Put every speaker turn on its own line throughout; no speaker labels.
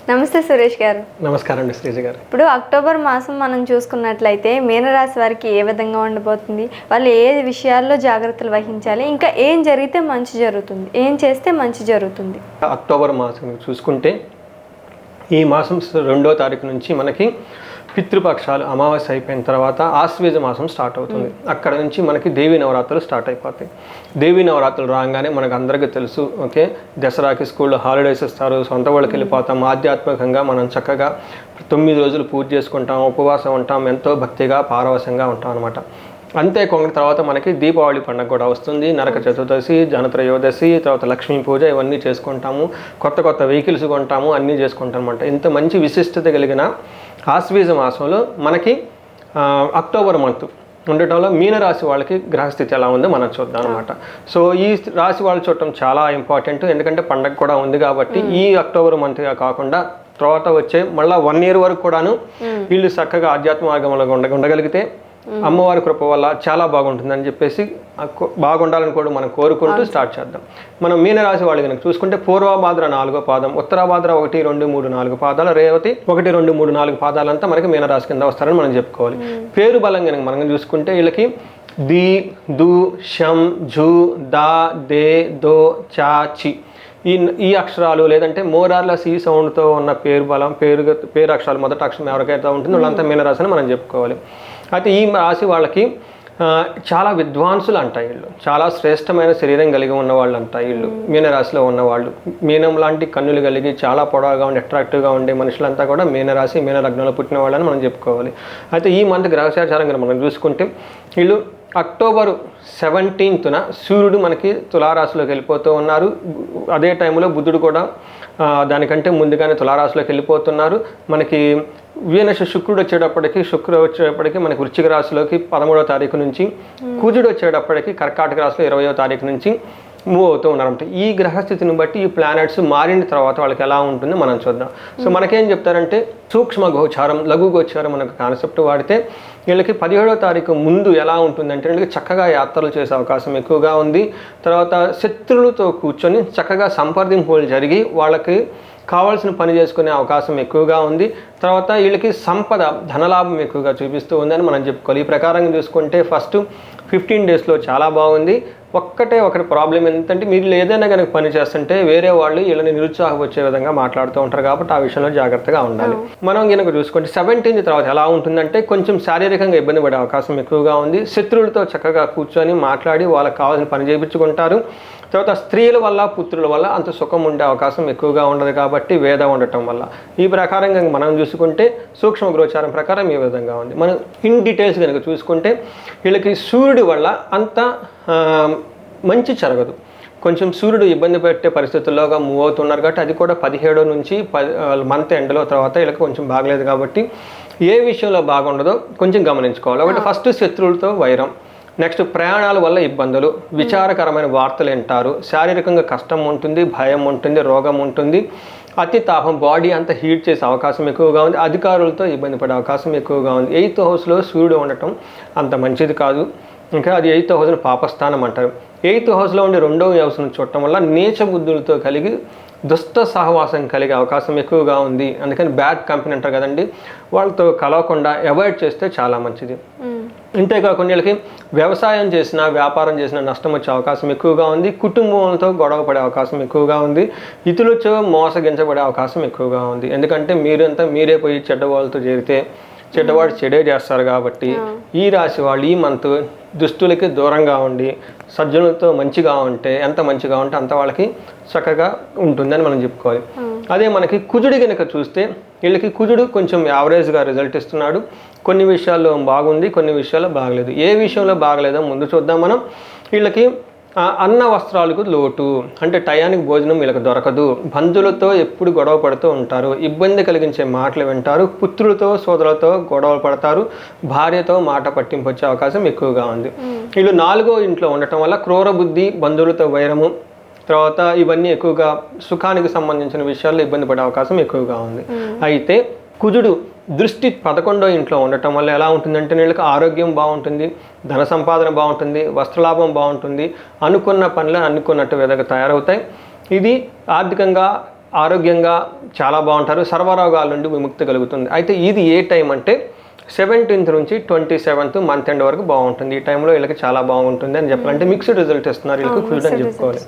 నమస్తే సురేష్ గారు.
నమస్కారం అండి శ్రీజ గారు.
ఇప్పుడు అక్టోబర్ మాసం మనం చూసుకున్నట్లయితే మీనరాశి వారికి ఏ విధంగా ఉండబోతుంది? వాళ్ళు ఏ విషయాల్లో జాగ్రత్తలు వహించాలి? ఇంకా ఏం జరిగితే మంచి జరుగుతుంది? ఏం చేస్తే మంచి జరుగుతుంది?
అక్టోబర్ మాసం చూసుకుంటే ఈ మాసం రెండో తారీఖు నుంచి మనకి పితృపక్షాలు అమావాస్య అయిపోయిన తర్వాత ఆశ్వేజ మాసం స్టార్ట్ అవుతుంది. అక్కడ నుంచి మనకి దేవీ నవరాత్రులు స్టార్ట్ అయిపోతాయి. దేవీ నవరాత్రులు రాగానే మనకు అందరికీ తెలుసు ఓకే? దసరాకి స్కూల్లో హాలిడేస్ ఇస్తారు సొంత వాళ్ళకి వెళ్ళిపోతాం. ఆధ్యాత్మికంగా మనం చక్కగా తొమ్మిది రోజులు పూజ చేసుకుంటాం ఉపవాసం ఉంటాం ఎంతో భక్తిగా పారవశంగా ఉంటాం అనమాట అంతేకాకుండా తర్వాత మనకి దీపావళి పండుగ కూడా వస్తుంది. నరక చతుర్దశి జనత్రయోదశి తర్వాత లక్ష్మీ పూజ ఇవన్నీ చేసుకుంటాము. కొత్త కొత్త వెహికల్స్ కొంటాము. అన్నీ చేసుకుంటాం అనమాట ఇంత మంచి విశిష్టత కలిగిన ఆశ్వీజ మాసంలో మనకి అక్టోబర్ మంత్ ఉండటంలో మీనరాశి వాళ్ళకి గ్రహస్థితి ఎలా ఉందో మనం చూద్దాం అనమాట సో ఈ రాశి వాళ్ళు చూడటం చాలా ఇంపార్టెంట్. ఎందుకంటే పండగ కూడా ఉంది కాబట్టి ఈ అక్టోబర్ మంత్గా కాకుండా తర్వాత వచ్చే మళ్ళీ వన్ ఇయర్ వరకు కూడాను వీళ్ళు చక్కగా ఆధ్యాత్మ మార్గంలో ఉండ ఉండగలిగితే అమ్మవారి కృప వల్ల చాలా బాగుంటుందని చెప్పేసి బాగుండాలని కూడా మనం కోరుకుంటూ స్టార్ట్ చేద్దాం. మనం మీనరాశి వాళ్ళు కనుక చూసుకుంటే పూర్వభాద్ర నాలుగో పాదం ఉత్తరాభాద్ర ఒకటి రెండు మూడు నాలుగు పాదాలు రేవతి ఒకటి రెండు మూడు నాలుగు పాదాలంతా మనకి మీనరాశి కింద వస్తారని మనం చెప్పుకోవాలి. పేరు బలం కనుక మనం చూసుకుంటే వీళ్ళకి ది దు షం జు దా దే దో చా చి. ఈ ఈ అక్షరాలు లేదంటే మోరార్లెస్ ఈ సౌండ్తో ఉన్న పేరు బలం పేరు పేరు అక్షరాలు మొదటి అక్షరం ఎవరికైతే ఉంటుందో వాళ్ళంతా మీనరాశి అని మనం చెప్పుకోవాలి. అయితే ఈ రాశి వాళ్ళకి చాలా విద్వాంసులు అంటాయి వీళ్ళు. చాలా శ్రేష్టమైన శరీరం కలిగి ఉన్న వాళ్ళు. అంటాయి వీళ్ళు మీనరాశిలో ఉన్నవాళ్ళు. మీనం లాంటి కన్నులు కలిగి చాలా పొడవుగా ఉండి అట్రాక్టివ్గా ఉండే మనుషులంతా కూడా మీనరాశి మీన లగ్నంలో పుట్టిన వాళ్ళని మనం చెప్పుకోవాలి. అయితే ఈ మంత్ గ్రహచారం కనుక మనం చూసుకుంటే వీళ్ళు అక్టోబర్ సెవెంటీన్త్న సూర్యుడు మనకి తులారాశిలోకి వెళ్ళిపోతూ ఉన్నారు. అదే టైంలో బుద్ధుడు కూడా దానికంటే ముందుగానే తులారాశిలోకి వెళ్ళిపోతున్నారు. మనకి వీనస్ శుక్రుడు వచ్చేటప్పటికి శుక్రుడు వచ్చేటప్పటికి మనకి వృశ్చిక రాశిలోకి పదమూడవ తారీఖు నుంచి కుజుడు వచ్చేటప్పటికి కర్కాటక రాశిలో ఇరవయో తారీఖు నుంచి మూవ్ అవుతూ ఉన్నారంట ఈ గ్రహస్థితిని బట్టి ఈ ప్లానెట్స్ మారిన తర్వాత వాళ్ళకి ఎలా ఉంటుందో మనం చూద్దాం. సో మనకేం చెప్తారంటే సూక్ష్మ గోచారం లఘు గోచారం అనే కాన్సెప్ట్ వాడితే వీళ్ళకి పదిహేడో తారీఖు ముందు ఎలా ఉంటుందంటే వీళ్ళకి చక్కగా యాత్రలు చేసే అవకాశం ఎక్కువగా ఉంది. తర్వాత శత్రువులతో కూర్చొని చక్కగా సంప్రదింపులు జరిగి వాళ్ళకి కావాల్సిన పని చేసుకునే అవకాశం ఎక్కువగా ఉంది. తర్వాత వీళ్ళకి సంపద ధనలాభం ఎక్కువగా చూపిస్తూ ఉందని మనం చెప్పుకోవాలి. ఈ ప్రకారంగా చూసుకుంటే ఫస్ట్ ఫిఫ్టీన్ డేస్లో చాలా బాగుంది. ఒక్కటే ఒకటి ప్రాబ్లం ఏంటంటే మీరు ఏదైనా కనుక పని చేస్తుంటే వేరే వాళ్ళు వీళ్ళని నిరుత్సాహపరిచే విధంగా మాట్లాడుతూ ఉంటారు కాబట్టి ఆ విషయంలో జాగ్రత్తగా ఉండాలి. మనం కనుక చూసుకుంటే సెవెంటీన్త్ తర్వాత ఎలా ఉంటుందంటే కొంచెం శారీరకంగా ఇబ్బంది పడే అవకాశం ఎక్కువగా ఉంది. శత్రువులతో చక్కగా కూర్చొని మాట్లాడి వాళ్ళకి కావాల్సిన పని చేయించుకుంటారు. తర్వాత స్త్రీల వల్ల పుత్రుల వల్ల అంత సుఖం ఉండే అవకాశం ఎక్కువగా ఉండదు కాబట్టి వేద ఉండటం వల్ల. ఈ ప్రకారంగా మనం చూసుకుంటే సూక్ష్మ గోచారం ప్రకారం ఈ విధంగా ఉంది. మనం ఇన్ డీటెయిల్స్ కనుక చూసుకుంటే వీళ్ళకి సూర్యుడి వల్ల అంత మంచి జరగదు. కొంచెం సూర్యుడు ఇబ్బంది పెట్టే పరిస్థితుల్లోగా మూవ్ అవుతున్నారు కాబట్టి అది కూడా పదిహేడు నుంచి పది మంత్ ఎండ్లో తర్వాత వీళ్ళకి కొంచెం బాగలేదు కాబట్టి ఏ విషయంలో బాగుండదో కొంచెం గమనించుకోవాలి. ఒకటి ఫస్ట్ శత్రువులతో వైరం. నెక్స్ట్ ప్రయాణాల వల్ల ఇబ్బందులు. విచారకరమైన వార్తలు వింటారు. శారీరకంగా కష్టం ఉంటుంది భయం ఉంటుంది రోగం ఉంటుంది. అతి తాపం బాడీ అంతా హీట్ చేసే అవకాశం ఎక్కువగా ఉంది. అధికారులతో ఇబ్బంది పడే అవకాశం ఎక్కువగా ఉంది. ఎయిత్ హౌస్లో సూర్యుడు ఉండటం అంత మంచిది కాదు. ఇంకా అది ఎయిత్ హౌస్ను పాపస్థానం అంటారు. ఎయిత్ హౌస్లో ఉండే రెండవ హౌస్ను చూడటం వల్ల నీచ బుద్ధులతో కలిగి దుష్ట సహవాసం కలిగే అవకాశం ఎక్కువగా ఉంది. అందుకని బ్యాడ్ కంపెనీ అంటారు కదండి వాళ్ళతో కలవకుండా అవాయిడ్ చేస్తే చాలా మంచిది. అంతేకాకుండా వీళ్ళకి వ్యవసాయం చేసినా వ్యాపారం చేసినా నష్టం వచ్చే అవకాశం ఎక్కువగా ఉంది. కుటుంబంతో గొడవ పడే అవకాశం ఎక్కువగా ఉంది. ఇతరులతో మోసగించబడే అవకాశం ఎక్కువగా ఉంది. ఎందుకంటే మీరంతా మీరే పోయి చెడ్డ వాళ్ళతో చేరితే చెడ్డవాడు చెడే చేస్తారు కాబట్టి ఈ రాశి వాళ్ళు ఈ మంత్ దుస్తులకి దూరంగా ఉండి సజ్జనులతో మంచిగా ఉంటే ఎంత మంచిగా ఉంటే అంత వాళ్ళకి చక్కగా ఉంటుందని మనం చెప్పుకోవాలి. అదే మనకి కుజుడి కనుక చూస్తే వీళ్ళకి కుజుడు కొంచెం యావరేజ్గా రిజల్ట్ ఇస్తున్నాడు. కొన్ని విషయాల్లో బాగుంది కొన్ని విషయాల్లో బాగలేదు. ఏ విషయంలో బాగలేదో ముందు చూద్దాం మనం. వీళ్ళకి అన్న వస్త్రాలకు లోటు. అంటే టయానికి భోజనం వీళ్ళకి దొరకదు. బంధువులతో ఎప్పుడు గొడవ పడుతూ ఉంటారు. ఇబ్బంది కలిగించే మాటలు వింటారు. పుత్రులతో సోదరులతో గొడవ పడతారు. భార్యతో మాట పట్టింపు వచ్చే అవకాశం ఎక్కువగా ఉంది. వీళ్ళు నాలుగో ఇంట్లో ఉండటం వల్ల క్రూర బుద్ధి బంధువులతో వైరము తర్వాత ఇవన్నీ ఎక్కువగా సుఖానికి సంబంధించిన విషయాల్లో ఇబ్బంది పడే అవకాశం ఎక్కువగా ఉంది. అయితే కుజుడు దృష్టి పదకొండో ఇంట్లో ఉండటం వల్ల ఎలా ఉంటుందంటే వీళ్ళకి ఆరోగ్యం బాగుంటుంది ధన సంపాదన బాగుంటుంది వస్త్రలాభం బాగుంటుంది అనుకున్న పనులు అనుకున్నట్టు విధంగా తయారవుతాయి. ఇది ఆర్థికంగా ఆరోగ్యంగా చాలా బాగుంటారు సర్వరోగాల నుండి విముక్తి కలుగుతుంది. అయితే ఇది ఏ టైం అంటే సెవెంటీన్త్ నుంచి ట్వంటీ సెవెంత్ మంత్ ఎండ్ వరకు బాగుంటుంది. ఈ టైంలో వీళ్ళకి చాలా బాగుంటుంది అని చెప్పాలంటే మిక్స్డ్ రిజల్ట్ ఇస్తున్నారు. వీళ్ళకి కుజుడు అని చెప్పుకోవాలి.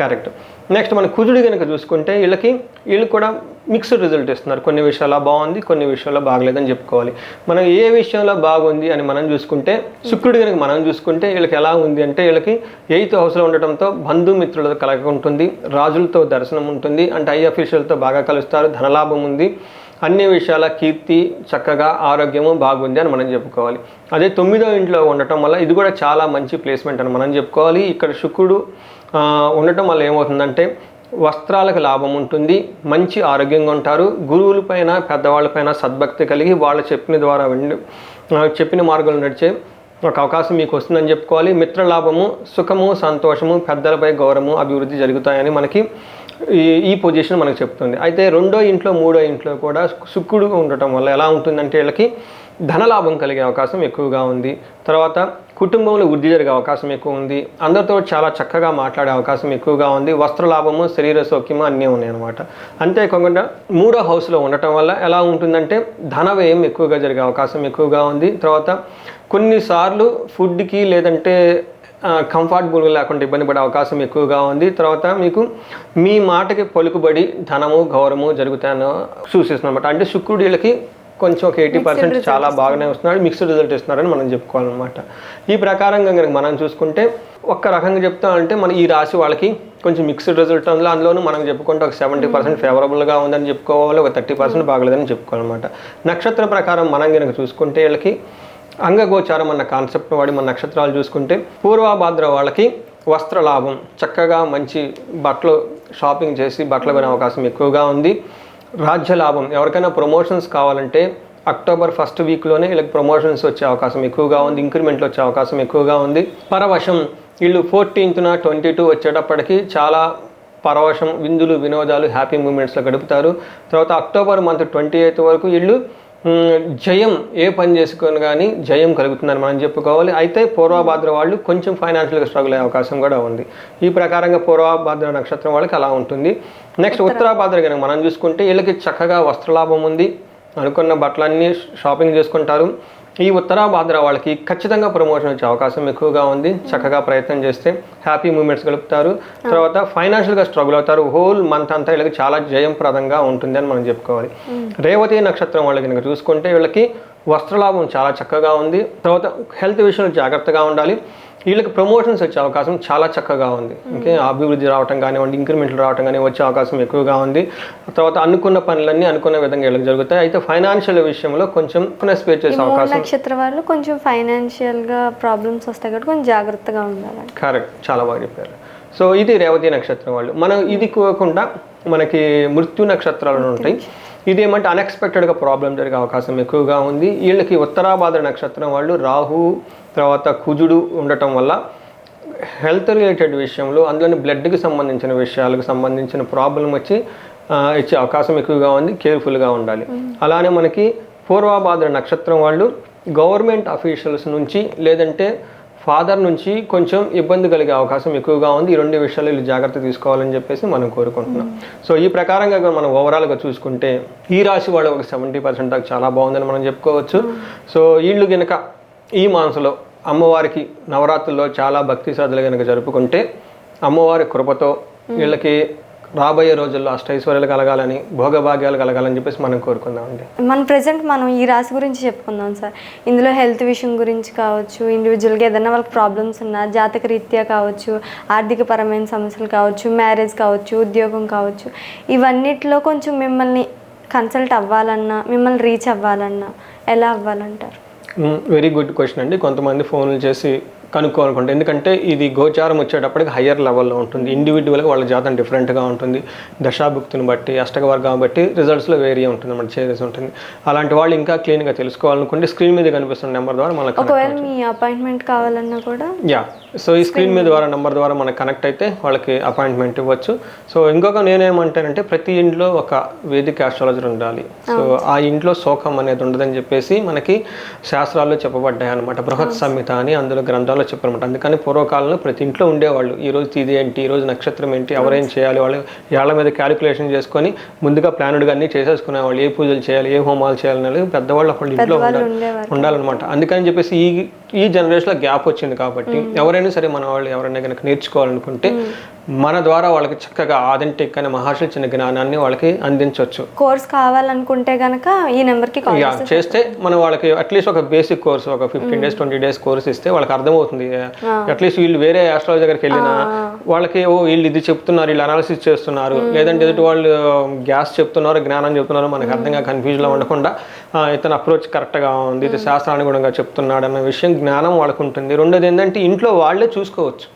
కరెక్ట్. నెక్స్ట్ మన కుజుడు కనుక చూసుకుంటే వీళ్ళకి వీళ్ళు కూడా మిక్స్డ్ రిజల్ట్ ఇస్తున్నారు. కొన్ని విషయాల్లో బాగుంది కొన్ని విషయాల్లో బాగలేదని చెప్పుకోవాలి. మనం ఏ విషయంలో బాగుంది అని మనం చూసుకుంటే శుక్రుడు కనుక మనం చూసుకుంటే వీళ్ళకి ఎలా ఉంది అంటే వీళ్ళకి ఎయిత్ హౌస్లో ఉండటంతో బంధుమిత్రులతో కలగ ఉంటుంది రాజులతో దర్శనం ఉంటుంది అంటే ఐ అఫీషియల్తో బాగా కలుస్తారు ధనలాభం ఉంది. అన్ని విషయాల కీర్తి చక్కగా ఆరోగ్యము బాగుంది అని మనం చెప్పుకోవాలి. అదే తొమ్మిదో ఇంట్లో ఉండటం వల్ల ఇది కూడా చాలా మంచి ప్లేస్మెంట్ అని మనం చెప్పుకోవాలి. ఇక్కడ శుక్రుడు ఉండటం వల్ల ఏమవుతుందంటే వస్త్రాలకు లాభం ఉంటుంది మంచి ఆరోగ్యంగా ఉంటారు గురువులపైన పెద్దవాళ్ళపైన సద్భక్తి కలిగి వాళ్ళు చెప్పిన ద్వారా వెండి చెప్పిన మార్గంలో నడిచే ఒక అవకాశం మీకు వస్తుందని చెప్పుకోవాలి. మిత్ర లాభము సుఖము సంతోషము పెద్దలపై గౌరవము అభివృద్ధి జరుగుతాయని మనకి ఈ ఈ పొజిషన్ మనకు చెప్తుంది. అయితే రెండో ఇంట్లో మూడో ఇంట్లో కూడా శుక్రుడు ఉండటం వల్ల ఎలా ఉంటుందంటే వీళ్ళకి ధనలాభం కలిగే అవకాశం ఎక్కువగా ఉంది. తర్వాత కుటుంబంలో వృద్ధి జరిగే అవకాశం ఎక్కువ ఉంది. అందరితో చాలా చక్కగా మాట్లాడే అవకాశం ఎక్కువగా ఉంది. వస్త్రలాభము శరీర సౌఖ్యము అన్నీ ఉన్నాయన్నమాట. అంతేకాకుండా మూడో హౌస్లో ఉండటం వల్ల ఎలా ఉంటుందంటే ధన వ్యయం ఎక్కువగా జరిగే అవకాశం ఎక్కువగా ఉంది. తర్వాత కొన్నిసార్లు ఫుడ్కి లేదంటే కంఫర్టబుల్గా లేకుండా ఇబ్బంది పడే అవకాశం ఎక్కువగా ఉంది. తర్వాత మీకు మీ మాటకి పలుకుబడి ధనము గౌరవము జరుగుతాయని సూచిస్తుంది అనమాట అంటే శుక్రుడు వీళ్ళకి కొంచెం ఒక ఎయిటీ పర్సెంట్ చాలా బాగానే వస్తున్నాడు. మిక్స్డ్ రిజల్ట్ ఇస్తున్నారని మనం చెప్పుకోవాలన్నమాట. ఈ ప్రకారంగా కనుక మనం చూసుకుంటే ఒక్క రకంగా చెప్తామంటే మన ఈ రాశి వాళ్ళకి కొంచెం మిక్స్డ్ రిజల్ట్ అందులో అందులోనూ మనం చెప్పుకుంటే ఒక సెవెంటీ పర్సెంట్ ఫేవరబుల్గా ఉందని చెప్పుకోవాలి ఒక థర్టీ పర్సెంట్ బాగలేదని చెప్పుకోవాలన్నమాట. నక్షత్ర ప్రకారం మనం కనుక చూసుకుంటే వీళ్ళకి అంగగోచారం అన్న కాన్సెప్ట్ వాడి మన నక్షత్రాలు చూసుకుంటే పూర్వభాద్ర వాళ్ళకి వస్త్ర లాభం చక్కగా మంచి బట్టలు షాపింగ్ చేసి బట్టలు కొనే అవకాశం ఎక్కువగా ఉంది. రాజ్య లాభం. ఎవరికైనా ప్రమోషన్స్ కావాలంటే అక్టోబర్ ఫస్ట్ వీక్లోనే వీళ్ళకి ప్రమోషన్స్ వచ్చే అవకాశం ఎక్కువగా ఉంది ఇంక్రిమెంట్లు వచ్చే అవకాశం ఎక్కువగా ఉంది. పరవశం వీళ్ళు ఫోర్టీన్త్న ట్వంటీ టూ వచ్చేటప్పటికి చాలా పరవశం విందులు వినోదాలు హ్యాపీ మూమెంట్స్లో గడుపుతారు. తర్వాత అక్టోబర్ మంత్ ట్వంటీ ఎయిత్ వరకు వీళ్ళు జయం ఏ పని చేసుకొని కానీ జయం కలుగుతుందని మనం చెప్పుకోవాలి. అయితే పూర్వభాద్ర వాళ్ళు కొంచెం ఫైనాన్షియల్గా స్ట్రగుల్ అయ్యే అవకాశం కూడా ఉంది. ఈ ప్రకారంగా పూర్వభాద్ర నక్షత్రం వాళ్ళకి అలా ఉంటుంది. నెక్స్ట్ ఉత్తరాభాద్ర కనుక మనం చూసుకుంటే వీళ్ళకి చక్కగా వస్త్రలాభం ఉంది. అనుకున్న బట్టలన్నీ షాపింగ్ చేసుకుంటారు. ఈ ఉత్తరాభాద్ర వాళ్ళకి ఖచ్చితంగా ప్రమోషన్ వచ్చే అవకాశం ఎక్కువగా ఉంది. చక్కగా ప్రయత్నం చేస్తే హ్యాపీ మూమెంట్స్ గలుపుతారు తర్వాత ఫైనాన్షియల్గా స్ట్రగుల్ అవుతారు. హోల్ మంత్ అంతా వీళ్ళకి చాలా జయప్రదంగా ఉంటుంది అని మనం చెప్పుకోవాలి. రేవతి నక్షత్రం వాళ్ళకి కనుక చూసుకుంటే వీళ్ళకి వస్త్రలాభం చాలా చక్కగా ఉంది. తర్వాత హెల్త్ విషయంలో జాగ్రత్తగా ఉండాలి. వీళ్ళకి ప్రమోషన్స్ వచ్చే అవకాశం చాలా చక్కగా ఉంది. ఓకే? అభివృద్ధి రావటం కానివ్వండి ఇంక్రిమెంట్లు రావటం కానీ వచ్చే అవకాశం ఎక్కువగా ఉంది. తర్వాత అనుకున్న పనులన్నీ అనుకున్న విధంగా వీళ్ళకి జరుగుతాయి. అయితే ఫైనాన్షియల్ విషయంలో కొంచెం పే చేసే అవకాశం
నక్షత్ర వాళ్ళు కొంచెం ఫైనాన్షియల్గా ప్రాబ్లమ్స్ వస్తాయి కాబట్టి కొంచెం జాగ్రత్తగా ఉండాలి
కరెక్ట్ చాలా బాగా చెప్పారు. సో ఇది రేవతి నక్షత్రం వాళ్ళు. మనం ఇది కాకుండా మనకి మృత్యు నక్షత్రాలు ఉంటాయి. ఇది ఏమంటే అన్ఎక్స్పెక్టెడ్గా ప్రాబ్లం జరిగే అవకాశం ఎక్కువగా ఉంది. వీళ్ళకి ఉత్తరాభాద్ర నక్షత్రం వాళ్ళు రాహు తర్వాత కుజుడు ఉండటం వల్ల హెల్త్ రిలేటెడ్ విషయంలో అందులోని బ్లడ్కి సంబంధించిన విషయాలకు సంబంధించిన ప్రాబ్లం వచ్చి ఇచ్చే అవకాశం ఎక్కువగా ఉంది. కేర్ఫుల్గా ఉండాలి. అలానే మనకి పూర్వభాద్ర నక్షత్రం వాళ్ళు గవర్నమెంట్ అఫీషియల్స్ నుంచి లేదంటే ఫాదర్ నుంచి కొంచెం ఇబ్బంది కలిగే అవకాశం ఎక్కువగా ఉంది. ఈ రెండు విషయాలు వీళ్ళు జాగ్రత్త తీసుకోవాలని చెప్పేసి మనం కోరుకుంటున్నాం. సో ఈ ప్రకారంగా మనం ఓవరాల్గా చూసుకుంటే ఈ రాశి వాళ్ళు ఒక సెవెంటీ పర్సెంట్ దాకా చాలా బాగుందని మనం చెప్పుకోవచ్చు. సో వీళ్ళు కనుక ఈ మాసంలో అమ్మవారికి నవరాత్రుల్లో చాలా భక్తి శ్రద్ధలు కనుక జరుపుకుంటే అమ్మవారి కృపతో వీళ్ళకి రాబోయే రోజుల్లో అష్టైశ్వర్యాలు కలగాలని భోగభాగ్యాలు కలగాలని చెప్పేసి మనం కోరుకుందామండి.
మన ప్రజెంట్ మనం ఈ రాశి గురించి చెప్పుకుందాం సార్. ఇందులో హెల్త్ విషయం గురించి కావచ్చు ఇండివిజువల్గా ఏదైనా వాళ్ళకి ప్రాబ్లమ్స్ ఉన్నా జాతక రీత్యా కావచ్చు ఆర్థిక పరమైన సమస్యలు కావచ్చు మ్యారేజ్ కావచ్చు ఉద్యోగం కావచ్చు ఇవన్నిటిలో కొంచెం మిమ్మల్ని కన్సల్ట్ అవ్వాలన్నా మిమ్మల్ని రీచ్ అవ్వాలన్నా ఎలా అవ్వాలంటారు?
వెరీ గుడ్ క్వశ్చన్ అండి. కొంతమంది ఫోన్లు చేసి కనుక్కోవాలనుకుంటే. ఎందుకంటే ఇది గోచారం వచ్చేటప్పటికి హయ్యర్ లెవెల్లో ఉంటుంది. ఇండివిజువల్గా వాళ్ళ జాతం డిఫరెంట్గా ఉంటుంది. దశాభుక్తిని బట్టి అష్టక వర్గం బట్టి రిజల్ట్స్లో వేరీ ఉంటుంది మన చేరేసి ఉంటుంది. అలాంటి వాళ్ళు ఇంకా క్లీన్గా తెలుసుకోవాలనుకుంటే స్క్రీన్ మీద కనిపిస్తున్న నెంబర్ ద్వారా మనకు
ఒకవేళ మీ అపాయింట్మెంట్ కావాలన్నా కూడా
యా సో ఈ స్క్రీన్ మీద ద్వారా నెంబర్ ద్వారా మనకు కనెక్ట్ అయితే వాళ్ళకి అపాయింట్మెంట్ ఇవ్వచ్చు. సో ఇంకొక నేనేమంటానంటే ప్రతి ఇంట్లో ఒక వేదిక ఆస్ట్రాలజర్ ఉండాలి. సో ఆ ఇంట్లో శోకం అనేది ఉండదని చెప్పేసి మనకి శాస్త్రాల్లో చెప్పబడ్డాయి అనమాట బృహత్ సంహిత అని అందులో గ్రంథాలు జ్ఞానంలో చెప్పారన్నమాట. అందుకని పూర్వకాలంలో ప్రతి ఇంట్లో ఉండేవాళ్ళు. ఈ రోజు ఇది ఏంటి ఈ రోజు నక్షత్రం ఏంటి ఎవరేం చేయాలి వాళ్ళు ఏళ్ళ మీద క్యాలిక్యులేషన్ చేసుకొని ముందుగా ప్లానుడ్గా అన్ని చేసేసుకునేవాళ్ళు. ఏ పూజలు చేయాలి ఏ హోమాలు చేయాలి అనేది పెద్దవాళ్ళు ఒకళ్ళు ఇంట్లో ఉండాలి ఉండాలన్నమాట. అందుకని చెప్పేసి ఈ ఈ జనరేషన్లో గ్యాప్ వచ్చింది కాబట్టి ఎవరైనా సరే మన వాళ్ళు ఎవరైనా కనుక నేర్చుకోవాలనుకుంటే మన ద్వారా వాళ్ళకి చక్కగా ఆథెంటిక్ అనే మహర్షులు ఇచ్చిన జ్ఞానాన్ని వాళ్ళకి అందించవచ్చు
కోర్స్ కావాలనుకుంటే గనక ఈ నెంబర్కి
చేస్తే మనం వాళ్ళకి అట్లీస్ట్ ఒక బేసిక్ కోర్స్ ఒక fifteen days twenty days course ఇస్తే వాళ్ళకి అర్థమవుతుంది. అట్లీస్ట్ వీళ్ళు వేరే ఆస్ట్రాలజీ దగ్గరికి వెళ్ళినా వాళ్ళకి ఓ వీళ్ళు ఇది చెప్తున్నారు వీళ్ళు అనాలిసిస్ చేస్తున్నారు. లేదంటే ఎదుటి వాళ్ళు గ్యాస్ చెప్తున్నారు జ్ఞానం చెప్తున్నారు మనకి అర్థంగా కన్ఫ్యూజ్లో ఉండకుండా ఇతను అప్రోచ్ కరెక్ట్గా ఉంది ఇది శాస్త్రానుగుణంగా చెప్తున్నాడు అన్న విషయం జ్ఞానం వాళ్ళకు ఉంటుంది. రెండోది ఏంటంటే ఇంట్లో వాళ్ళే చూసుకోవచ్చు.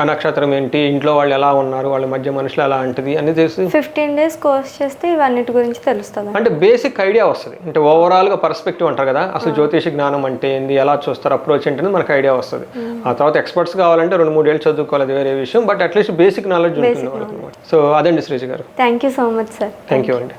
ఆ నక్షత్రం ఏంటి? ఇంట్లో వాళ్ళు ఎలా ఉన్నారు? వాళ్ళ మధ్య మనుషులు ఎలా ఉంటుంది అని తెలిసి
ఫిఫ్టీన్ డేస్ కోర్స్ చేస్తే ఇవన్నిటి గురించి తెలుస్తుంది.
అంటే బేసిక్ ఐడియా వస్తుంది. అంటే ఓవరాల్గా పర్స్పెక్టివ్ అంటారు కదా? అసలు జ్యోతిష జ్ఞానం అంటే ఏంది? ఎలా చూస్తారు? అప్రోచ్ ఏంటని మనకు ఐడియా వస్తుంది. ఆ తర్వాత ఎక్స్పర్ట్స్ కావాలంటే రెండు మూడు ఏళ్ళు చదువుకోవాలి వేరే విషయం. But at least basic knowledge ఉంటుంది సో అదండి శ్రీజ గారు.
Thank you so much sir
thank you అండి.